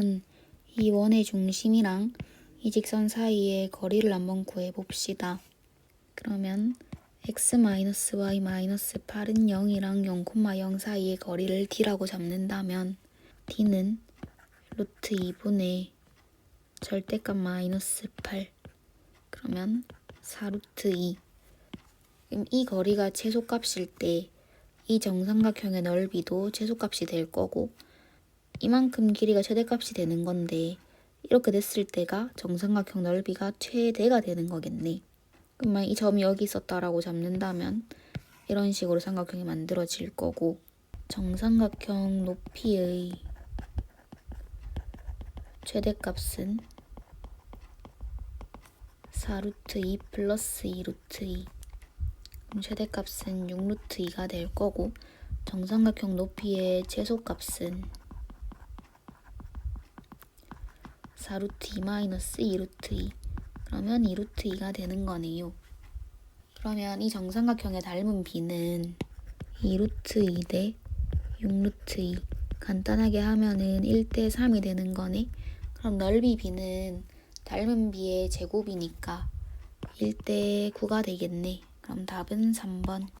그러면 이 원의 중심이랑 이 직선 사이의 거리를 한번 구해봅시다. 그러면 x-y-8은 0이랑 0,0 사이의 거리를 d라고 잡는다면 d는 루트 2분의 절대값 마이너스 8 그러면 4루트 2 그럼 이 거리가 최소값일 때 이 정삼각형의 넓이도 최소값이 될 거고 이만큼 길이가 최대값이 되는 건데 이렇게 됐을 때가 정삼각형 넓이가 최대가 되는 거겠네. 그러면 이 점이 여기 있었다라고 잡는다면 이런 식으로 삼각형이 만들어질 거고 정삼각형 높이의 최대값은 4루트 2 플러스 2루트 2 그럼 최대값은 6루트 2가 될 거고 정삼각형 높이의 최소값은 4루트 2 마이너스 2루트 2 그러면 2루트 2가 되는 거네요. 그러면 이 정삼각형의 닮은 비는 2루트 2 대 6루트 2 간단하게 하면은 1대 3이 되는 거네. 그럼 넓이 비는 닮은 비의 제곱이니까 1대 9가 되겠네. 그럼 답은 3번.